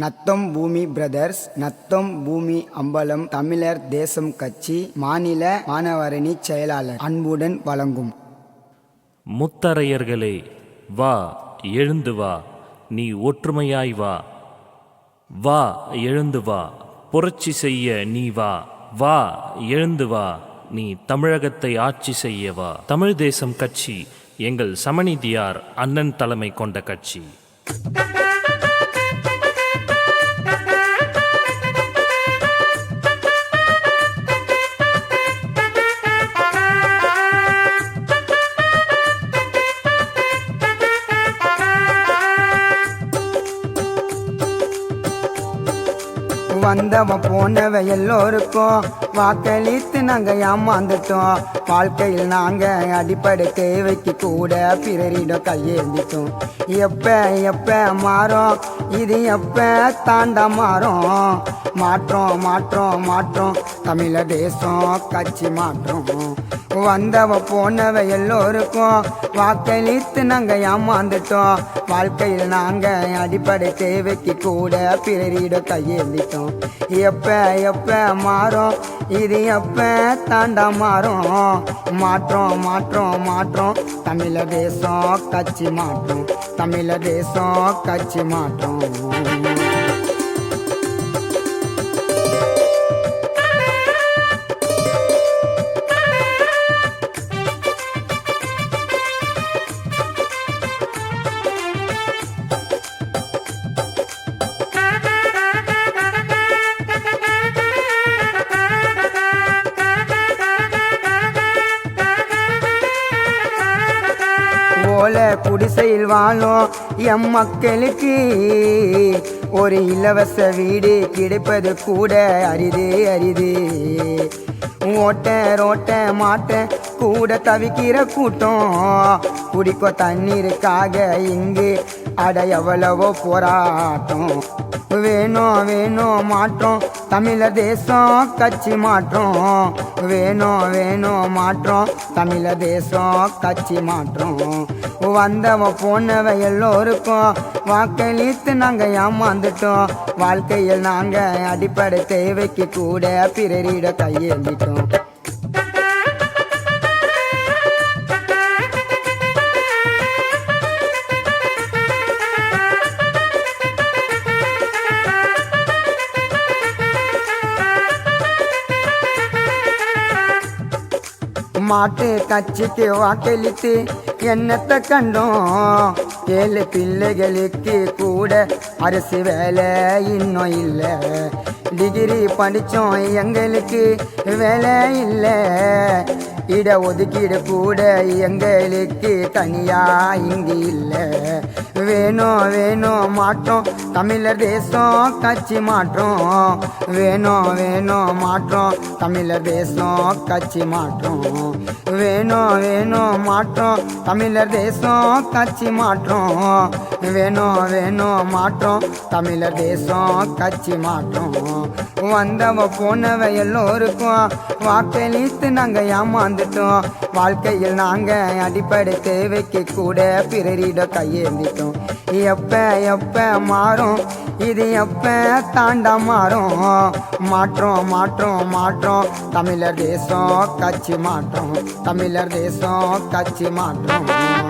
நத்தம் பூமி பிரதர்ஸ் நத்தம் பூமி அம்பலம் தமிழர் தேசம் கட்சி மாநில மாணவரணி செயலாளர் அன்புடன் வழங்கும். முத்தரையர்களே வா எழுந்து வா நீ ஒற்றுமையாய் வா. வா எழுந்து வா புரட்சி செய்ய நீ வா. வா எழுந்து வா நீ தமிழகத்தை ஆட்சி செய்ய வா. தமிழ் தேசம் கட்சி எங்கள் சமநிதியார் அண்ணன் தலைமை கொண்ட கட்சி. வந்தவ போனவ எல்லோருக்கும் வாக்களித்து நாங்க ஏமாந்துட்டோம். வாழ்க்கையில் நாங்க அடிப்படை தேவைக்கு கூட பிறரிடம் கையேந்திட்டோம் எப்ப எப்ப மாறும்? இது எப்ப தாண்டா மாறும்? மாற்றம் மாற்றம் மாற்றம். தமிழ தேசம் கட்சி மாற்றம். வந்தவ போனவ எல்லோருக்கும் வாக்களித்து நாங்க ஏமாந்துட்டோம். வாழ்க்கையில் நாங்கள் அடிப்படை தேவைக்கு கூட பிறரிடம் கையெழுத்தோம் எப்ப எப்ப மாறும்? இது எப்ப தாண்டா மாறும்? மாற்றம் மாற்றம் மாற்றம். தமிழ தேசம் கட்சி மாற்றம். தமிழ தேசம் கட்சி மாற்றம். குடிசையில் வாழும் எம் மக்களுக்கு ஒரு இலவச வீடு கிடைப்பது கூட அரிது அரிது. ஓட்ட ரோட்ட மாட்ட கூட தவிக்கிற கூட்டம். குடிக்கோ தண்ணீருக்காக இங்கு அட எவ்வளவோ போராட்டம். வேணும் வேணும் மாற்றம். தமிழ தேசம் கட்சி மாற்றம். வேணும் வேணும் மாற்றம். தமிழ தேசம் கட்சி மாற்றம். வந்தவ போனவ எல்லோருக்கும் வாக்களித்து நாங்கள் ஏமாந்துட்டோம். வாழ்க்கையில் நாங்கள் அடிப்படை தேவைக்கு கூட பிறரிட கையேந்திட்டோம். மாட்டு கட்சிக்கு வாக்களித்து. என்னத்தை கண்டோம்? ஏழு பிள்ளைகளுக்கு கூட அரசு வேலை இன்னும் இல்லை. டிகிரி படித்தோம் எங்களுக்கு வேலை இல்லை. இட ஒதுக்கீடு கூட எங்களுக்கு தனியா இங்கு இல்லை. வேணும் வேணும் மாற்றோம். தமிழர் தேசம் கட்சி மாற்றோம். வேணும் வேணும் மாற்றோம். தமிழர் தேசம் கட்சி மாற்றோம். வேணும் வேணும் மாற்றோம். தமிழர் தேசம் கட்சி மாற்றோம். வேணும் வேணும் மாற்றோம். தமிழர் தேசம் கட்சி மாற்றோம். வந்தவ போனவ எல்லோருக்கும் வாக்களித்து நாங்கள் ஏமாந்து வாழ்ந்துட்டோம் வாழ்க்கையில் நாங்கள் அடிப்படை தேவைக்கு கூட பிறரிடம் கையேந்திட்டோம். எப்ப எப்ப மாறும்? இது எப்ப தாண்டா மாறும்? மாற்றம் மாற்றம் மாற்றம். தமிழர் தேசம் கட்சி மாற்றம். தமிழர் தேசம் கட்சி மாற்றம்.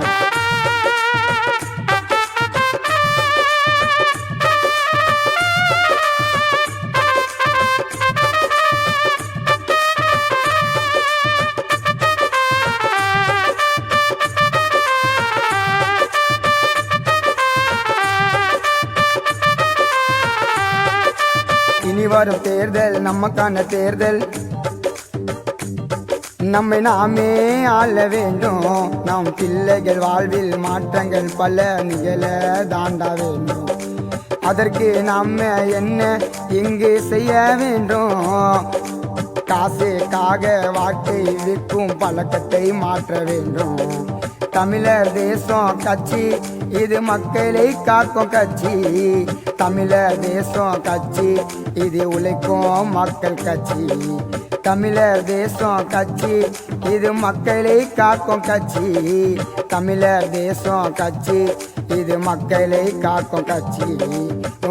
இனி வரும் தேர்தல் நமக்கான தேர்தல். நம்மை நாமே ஆள வேண்டும். நம் பிள்ளைகள் வாழ்வில் மாற்றங்கள் பல நிகழ தாண்டா வேண்டும். அதற்கு நம்ம என்ன இங்கு செய்ய வேண்டும்? காசுக்காக வாழ்க்கை விற்கும் பழக்கத்தை மாற்ற வேண்டும். தமிழர் தேசம் கட்சி இது மக்களை காக்கும் கட்சி. தமிழர் தேசம் கட்சி இது உழைக்கும் மக்கள் கட்சி. தமிழர் தேசம் கட்சி இது மக்களை காக்கும் கட்சி. தமிழர் தேசம் கட்சி இது மக்களை காக்கும் கட்சி.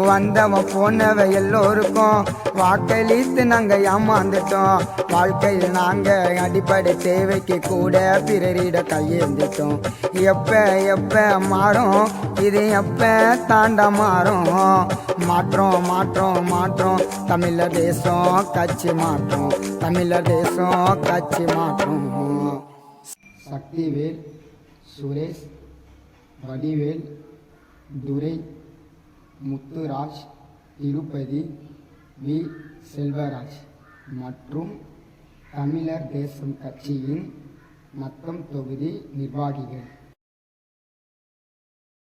வந்தவன் போனவ எல்லோருக்கும் வாக்களித்து நாங்க ஏமாந்துட்டோம். வாழ்க்கையில் நாங்க அடிப்படை தேவைக்கு கூட பிறரிட கையேந்திட்டோம். எப்ப எப்ப மாறும்? இது எப்ப தாண்ட மாறும்? மாற்றம் மாற்றம் மாற்றம். தமிழர் தேசம் கட்சி மாற்றம். தமிழர் தேசம் கட்சி மாற்றம். சக்திவேல் சுரேஷ் வடிவேல் துரை முத்துராஜ் திருப்பதி வி. செல்வராஜ் மற்றும் தமிழர் தேசம் கட்சியின் மொத்தம் தொகுதி நிர்வாகிகள்.